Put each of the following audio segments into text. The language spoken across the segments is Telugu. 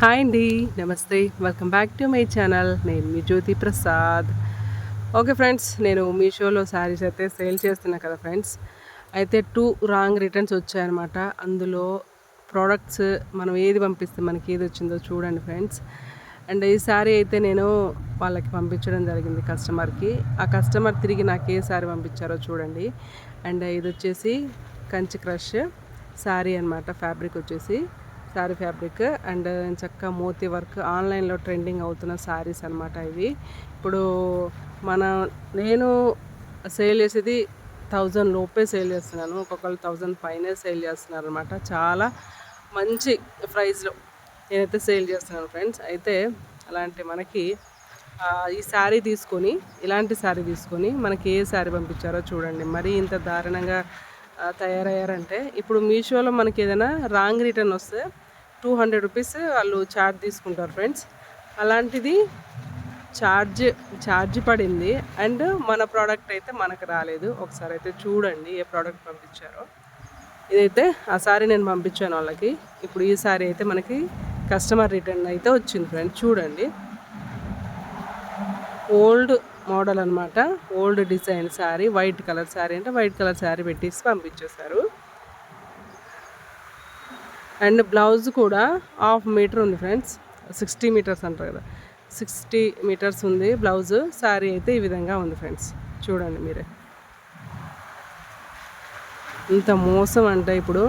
హాయ్ అండి నమస్తే. Welcome back to my channel నేను మీ జ్యోతి ప్రసాద్. ఓకే ఫ్రెండ్స్ నేను మీషోలో శారీస్ అయితే సేల్ చేస్తున్నా కదా ఫ్రెండ్స్ అయితే టూ రాంగ్ రిటర్న్స్ వచ్చాయన్నమాట. అందులో ప్రోడక్ట్స్ మనం ఏది పంపిస్తే మనకి ఏది వచ్చిందో చూడండి ఫ్రెండ్స్ అండ్ ఈ శారీ అయితే నేను వాళ్ళకి పంపించడం జరిగింది కస్టమర్కి ఆ కస్టమర్ తిరిగి నాకు ఏ శారీ పంపించారో చూడండి. అండ్ ఇది వచ్చేసి కంచి క్రష్ శారీ అనమాట ఫ్యాబ్రిక్ వచ్చేసి. శారీ ఫ్యాబ్రిక్ అండ్ చక్క మోతీ వర్క్ ఆన్లైన్లో ట్రెండింగ్ అవుతున్న శారీస్ అనమాట ఇవి. ఇప్పుడు మన నేను సేల్ చేసేది థౌజండ్ లోపే సేల్ చేస్తున్నాను. ఒక్కొక్కరు థౌజండ్ పైనే సేల్ చేస్తున్నారు అనమాట చాలా మంచి ప్రైస్లో నేనైతే సేల్ చేస్తున్నాను ఫ్రెండ్స్. అయితే అలాంటి మనకి ఈ శారీ తీసుకొని ఇలాంటి శారీ తీసుకొని మనకి ఏ శారీ పంపించారో చూడండి. మరి ఇంత దారుణంగా తయారయ్యారంటే ఇప్పుడు మీషోలో మనకి ఏదైనా రాంగ్ రిటర్న్ వస్తే టూ హండ్రెడ్ రూపీస్ వాళ్ళు ఛార్జ్ తీసుకుంటారు ఫ్రెండ్స్. అలాంటిది ఛార్జ్ ఛార్జ్ పడింది. అండ్ మన ప్రోడక్ట్ అయితే మనకు రాలేదు. ఒకసారి అయితే చూడండి ఏ ప్రోడక్ట్ పంపించారో. ఇదైతే ఆ సారీ నేను పంపించాను వాళ్ళకి. ఇప్పుడు ఈ సారీ అయితే మనకి కస్టమర్ రిటర్న్ అయితే వచ్చింది ఫ్రెండ్ చూడండి. ఓల్డ్ మోడల్ అనమాట old design sari white colour sari అంటే వైట్ కలర్ శారీ పెట్టేసి పంపించేశారు. అండ్ బ్లౌజ్ కూడా హాఫ్ మీటర్ ఉంది ఫ్రెండ్స్. సిక్స్టీ మీటర్స్ అంటారు కదా. సిక్స్టీ మీటర్స్ ఉంది బ్లౌజ్. శారీ అయితే ఈ విధంగా ఉంది ఫ్రెండ్స్. చూడండి మీరే. ఇంత మోసం అంటే ఇప్పుడు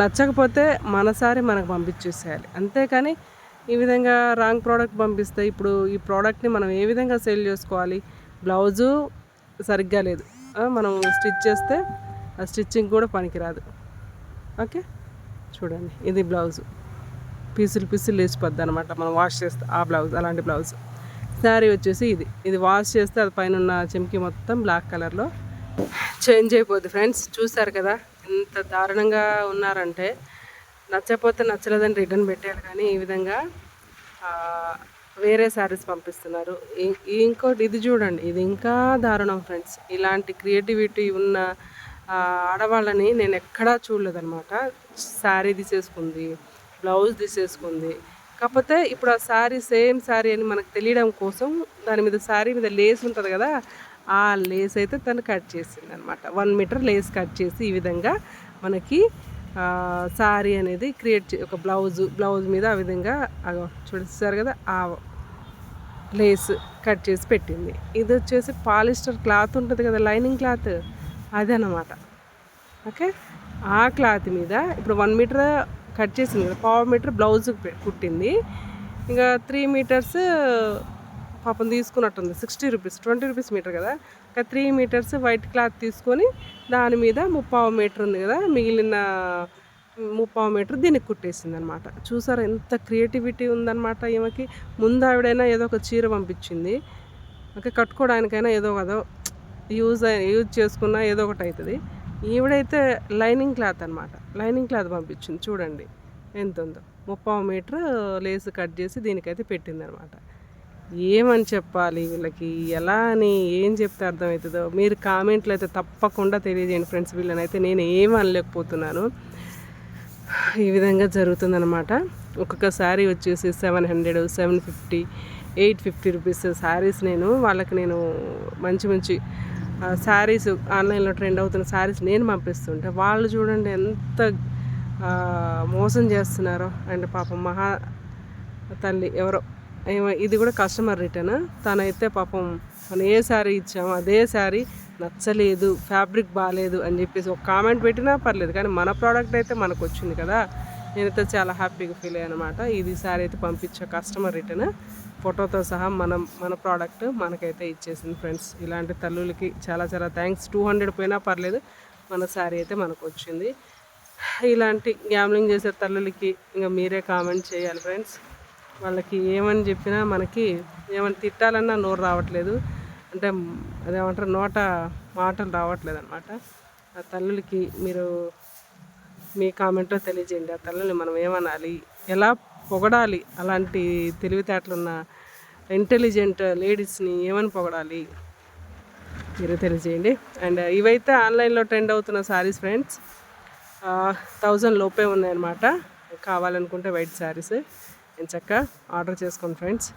నచ్చకపోతే మనసారి మనకు పంపించేసేయాలి. అంతేకాని ఈ విధంగా రాంగ్ ప్రోడక్ట్ పంపిస్తే ఇప్పుడు ఈ ప్రోడక్ట్ని మనం ఏ విధంగా సేల్ చేసుకోవాలి? బ్లౌజు సరిగ్గా లేదు. మనం స్టిచ్ చేస్తే ఆ స్టిచ్చింగ్ కూడా పనికిరాదు. ఓకే? చూడండి. ఇది బ్లౌజు. పీసులు పీసులు లేచిపోద్ది అనమాట మనం వాష్ చేస్తే ఆ బ్లౌజ్ అలాంటి బ్లౌజ్. శారీ వచ్చేసి ఇది. ఇది వాష్ చేస్తే అది పైన ఉన్న చెంకి మొత్తం బ్లాక్ కలర్లో చేంజ్ అయిపోద్ది ఫ్రెండ్స్. చూసారు కదా? ఎంత దారుణంగా ఉన్నారంటే నచ్చకపోతే నచ్చలేదని రిటర్న్ పెట్టారు కానీ ఈ విధంగా వేరే శారీస్ పంపిస్తున్నారు. ఇంకోటి ఇది చూడండి. ఇది ఇంకా దారుణం ఫ్రెండ్స్. ఇలాంటి క్రియేటివిటీ ఉన్న ఆడవాళ్ళని నేను ఎక్కడా చూడలేదన్నమాట. శారీ తీసేసుకుంది బ్లౌజ్ తీసేసుకుంది. కాకపోతే ఇప్పుడు ఆ శారీ సేమ్ శారీ అని మనకు తెలియడం కోసం దాని మీద శారీ మీద లేస్ ఉంటుంది కదా ఆ లేస్ అయితే తను కట్ చేసింది అనమాట వన్ మీటర్ లేస్ కట్ చేసి ఈ విధంగా మనకి శారీ అనేది క్రియేట్ చే ఒక బ్లౌజ్ బ్లౌజ్ మీద ఆ విధంగా చూడిస్తారు చూస్తారు కదా ఆ లేస్ కట్ చేసి పెట్టింది. ఇది వచ్చేసి పాలిస్టర్ క్లాత్ ఉంటుంది కదా లైనింగ్ క్లాత్? అదనమాట. ఓకే? ఆ క్లాత్ మీద ఇప్పుడు వన్ మీటర్ కట్ చేసింది కదా పావు మీటర్ బ్లౌజ్ కుట్టింది. ఇంకా త్రీ మీటర్స్ పాపం తీసుకున్నట్టుంది sixty rupees twenty rupees metre కదా. ఇంకా త్రీ మీటర్స్ వైట్ క్లాత్ తీసుకొని దాని మీద ముప్పావు మీటర్ ఉంది కదా మిగిలిన ముప్పావు మీటర్ దీనికి కుట్టేసింది అనమాట చూసారా ఎంత క్రియేటివిటీ ఉందన్నమాట ఈమెకి. ముందు ఆవిడైనా ఏదో ఒక చీర పంపించింది. ఓకే కట్టుకోవడానికైనా ఏదో కదో యూజ్ యూజ్ చేసుకున్నా ఏదో ఒకటి అవుతుంది ఈవిడైతే లైనింగ్ క్లాత్ అనమాట లైనింగ్ క్లాత్ పంపించింది చూడండి. ఎంత ఉందో ముప్పావు మీటర్ లేస్ కట్ చేసి దీనికైతే పెట్టింది అనమాట ఏమని చెప్పాలి వీళ్ళకి? ఎలా అని ఏం చెప్తే అర్థమవుతుందో? మీరు కామెంట్లు అయితే తప్పకుండా తెలియజేయండి ఫ్రెండ్స్ వీళ్ళనైతే. నేను ఏం అనలేకపోతున్నాను. ఈ విధంగా జరుగుతుందన్నమాట. ఒక్కొక్కసారి వచ్చేసి seven hundred seven fifty eight fifty rupees saris నేను వాళ్ళకి నేను మంచి మంచి శారీస్ ఆన్లైన్లో ట్రెండ్ అవుతున్న శారీస్ నేను పంపిస్తుంటే. వాళ్ళు చూడండి ఎంత మోసం చేస్తున్నారో. అండ్ పాపం మహా తల్లి ఎవరో ఏమో ఇది కూడా కస్టమర్ రిటర్న్. తనైతే పాపం మనం ఏ శారీ ఇచ్చామో అదే శారీ నచ్చలేదు ఫ్యాబ్రిక్ బాగాలేదు అని చెప్పేసి ఒక కామెంట్ పెట్టినా పర్లేదు. కానీ మన ప్రోడక్ట్ అయితే మనకు వచ్చింది కదా. నేనైతే చాలా హ్యాపీగా ఫీల్ అయ్యాను అనమాట ఇది శారీ అయితే పంపించే కస్టమర్ రిటర్న్ ఫోటోతో సహా మనం మన ప్రోడక్ట్ మనకైతే ఇచ్చేసింది ఫ్రెండ్స్ ఇలాంటి తల్లులకి చాలా చాలా థ్యాంక్స్ టూ హండ్రెడ్ పోయినా పర్లేదు మన శారీ అయితే మనకు వచ్చింది. ఇలాంటి గ్యామ్లింగ్ చేసే తల్లులకి ఇంకా మీరే కామెంట్ చేయాలి ఫ్రెండ్స్ వాళ్ళకి ఏమని చెప్పినా మనకి ఏమని తిట్టాలన్నా నోరు రావట్లేదు. అంటే అదేమంటారు నోట మాటలు రావట్లేదు అనమాట ఆ తల్లులకి మీరు మీ కామెంట్లో తెలియజేయండి. ఆ తల్లిని మనం ఏమనాలి? ఎలా పొగడాలి? అలాంటి తెలివితేటలున్న ఇంటెలిజెంట్ లేడీస్ని ఏమని పొగడాలి? మీరు తెలియజేయండి. అండ్ ఇవైతే ఆన్లైన్లో ట్రెండ్ అవుతున్న శారీస్ ఫ్రెండ్స్ థౌజండ్ లోపే ఉన్నాయన్నమాట. కావాలనుకుంటే వైట్ శారీస్ నేను చక్క ఆర్డర్ చేసుకోండి friends.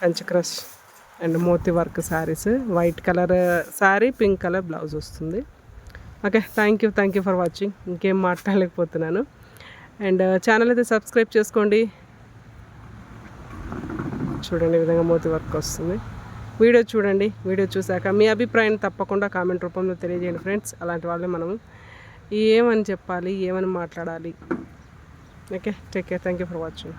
Kanchi crush and moti work saris white colour sari pink colour blouse వస్తుంది. Okay thank you thank you for watching ఇంకేం మాట్లాడలేకపోతున్నాను. అండ్ ఛానల్ uh, అయితే సబ్స్క్రైబ్ చేసుకోండి. చూడండి ఈ విధంగా మోతి వర్క్ వస్తుంది. వీడియో చూడండి వీడియో చూశాక మీ అభిప్రాయం తప్పకుండా కామెంట్ రూపంలో తెలియజేయండి ఫ్రెండ్స్ అలాంటి వాళ్ళే మనం ఏమని చెప్పాలి ఏమని మాట్లాడాలి? Okay take care thank you for watching